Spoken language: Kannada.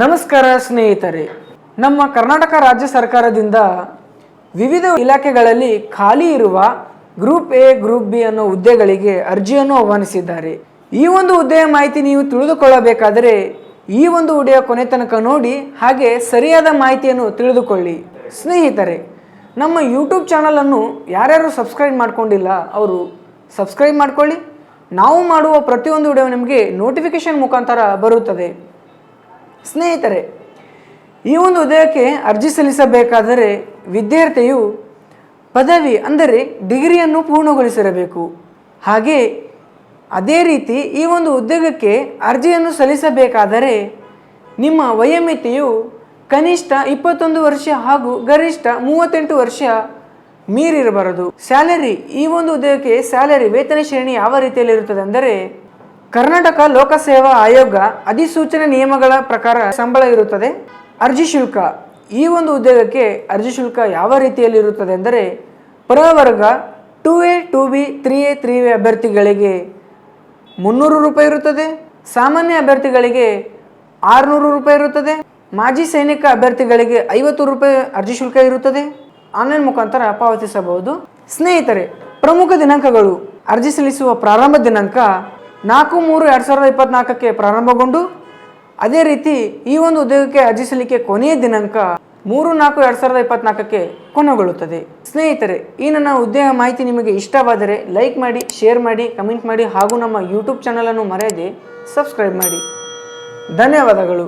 ನಮಸ್ಕಾರ ಸ್ನೇಹಿತರೆ. ನಮ್ಮ ಕರ್ನಾಟಕ ರಾಜ್ಯ ಸರ್ಕಾರದಿಂದ ವಿವಿಧ ಇಲಾಖೆಗಳಲ್ಲಿ ಖಾಲಿ ಇರುವ ಗ್ರೂಪ್ ಎ, ಗ್ರೂಪ್ ಬಿ ಅನ್ನೋ ಹುದ್ದೆಗಳಿಗೆ ಅರ್ಜಿಯನ್ನು ಆಹ್ವಾನಿಸಿದ್ದಾರೆ. ಈ ಒಂದು ಹುದ್ದೆಯ ಮಾಹಿತಿ ನೀವು ತಿಳಿದುಕೊಳ್ಳಬೇಕಾದರೆ ಈ ಒಂದು ವಿಡಿಯೋ ಕೊನೆ ತನಕ ನೋಡಿ, ಹಾಗೆ ಸರಿಯಾದ ಮಾಹಿತಿಯನ್ನು ತಿಳಿದುಕೊಳ್ಳಿ. ಸ್ನೇಹಿತರೆ, ನಮ್ಮ ಯೂಟ್ಯೂಬ್ ಚಾನಲನ್ನು ಯಾರ್ಯಾರು ಸಬ್ಸ್ಕ್ರೈಬ್ ಮಾಡ್ಕೊಂಡಿಲ್ಲ, ಅವರು ಸಬ್ಸ್ಕ್ರೈಬ್ ಮಾಡ್ಕೊಳ್ಳಿ. ನಾವು ಮಾಡುವ ಪ್ರತಿಯೊಂದು ವಿಡಿಯೋ ನಿಮಗೆ ನೋಟಿಫಿಕೇಶನ್ ಮುಖಾಂತರ ಬರುತ್ತದೆ. ಸ್ನೇಹಿತರೆ, ಈ ಒಂದು ಉದಯಕ್ಕೆ ಅರ್ಜಿ ಸಲ್ಲಿಸಬೇಕಾದರೆ ವಿದ್ಯಾರ್ಥಿಯು ಪದವಿ, ಅಂದರೆ ಡಿಗ್ರಿಯನ್ನು ಪೂರ್ಣಗೊಳಿಸಿರಬೇಕು. ಹಾಗೆ ಅದೇ ರೀತಿ ಈ ಒಂದು ಉದ್ಯೋಗಕ್ಕೆ ಅರ್ಜಿಯನ್ನು ಸಲ್ಲಿಸಬೇಕಾದರೆ ನಿಮ್ಮ ವಯೋಮಿತಿಯು ಕನಿಷ್ಠ ಇಪ್ಪತ್ತೊಂದು ವರ್ಷ ಹಾಗೂ ಗರಿಷ್ಠ ಮೂವತ್ತೆಂಟು ವರ್ಷ ಮೀರಿರಬಾರದು. ಸ್ಯಾಲರಿ, ಈ ಒಂದು ಉದ್ಯೋಗಕ್ಕೆ ಸ್ಯಾಲರಿ ವೇತನ ಶ್ರೇಣಿ ಯಾವ ರೀತಿಯಲ್ಲಿರುತ್ತದೆ ಅಂದರೆ ಕರ್ನಾಟಕ ಲೋಕಸೇವಾ ಆಯೋಗ ಅಧಿಸೂಚನೆ ನಿಯಮಗಳ ಪ್ರಕಾರ ಸಂಬಳ ಇರುತ್ತದೆ. ಅರ್ಜಿ ಶುಲ್ಕ. ಈ ಒಂದು ಉದ್ಯೋಗಕ್ಕೆ ಅರ್ಜಿ ಶುಲ್ಕ ಯಾವ ರೀತಿಯಲ್ಲಿ ಇರುತ್ತದೆ ಅಂದರೆ ಪ್ರವರ್ಗ two A, two B, three A three A ಅಭ್ಯರ್ಥಿಗಳಿಗೆ ಮುನ್ನೂರು ರೂಪಾಯಿ ಇರುತ್ತದೆ. ಸಾಮಾನ್ಯ ಅಭ್ಯರ್ಥಿಗಳಿಗೆ ಆರುನೂರು ರೂಪಾಯಿ ಇರುತ್ತದೆ. ಮಾಜಿ ಸೈನಿಕ ಅಭ್ಯರ್ಥಿಗಳಿಗೆ ಐವತ್ತು ರೂಪಾಯಿ ಅರ್ಜಿ ಶುಲ್ಕ ಇರುತ್ತದೆ. ಆನ್ಲೈನ್ ಮುಖಾಂತರ ಪಾವತಿಸಬಹುದು. ಸ್ನೇಹಿತರೆ, ಪ್ರಮುಖ ದಿನಾಂಕಗಳು. ಅರ್ಜಿ ಸಲ್ಲಿಸುವ ಪ್ರಾರಂಭ ದಿನಾಂಕ ನಾಲ್ಕು ಮೂರು ಎರಡು ಸಾವಿರದ ಇಪ್ಪತ್ನಾಲ್ಕಕ್ಕೆ ಪ್ರಾರಂಭಗೊಂಡು ಅದೇ ರೀತಿ ಈ ಒಂದು ಉದ್ಯೋಗಕ್ಕೆ ಅರ್ಜಿ ಸಲ್ಲಿಕೆ ಕೊನೆಯ ದಿನಾಂಕ ಮೂರು ನಾಲ್ಕು ಎರಡು ಸಾವಿರದ ಇಪ್ಪತ್ನಾಲ್ಕಕ್ಕೆ ಕೊನೆಗೊಳ್ಳುತ್ತದೆ. ಸ್ನೇಹಿತರೆ, ಈ ನನ್ನ ಉದ್ಯೋಗ ಮಾಹಿತಿ ನಿಮಗೆ ಇಷ್ಟವಾದರೆ ಲೈಕ್ ಮಾಡಿ, ಶೇರ್ ಮಾಡಿ, ಕಮೆಂಟ್ ಮಾಡಿ ಹಾಗೂ ನಮ್ಮ ಯೂಟ್ಯೂಬ್ ಚಾನಲನ್ನು ಮರೆಯದೆ ಸಬ್ಸ್ಕ್ರೈಬ್ ಮಾಡಿ. ಧನ್ಯವಾದಗಳು.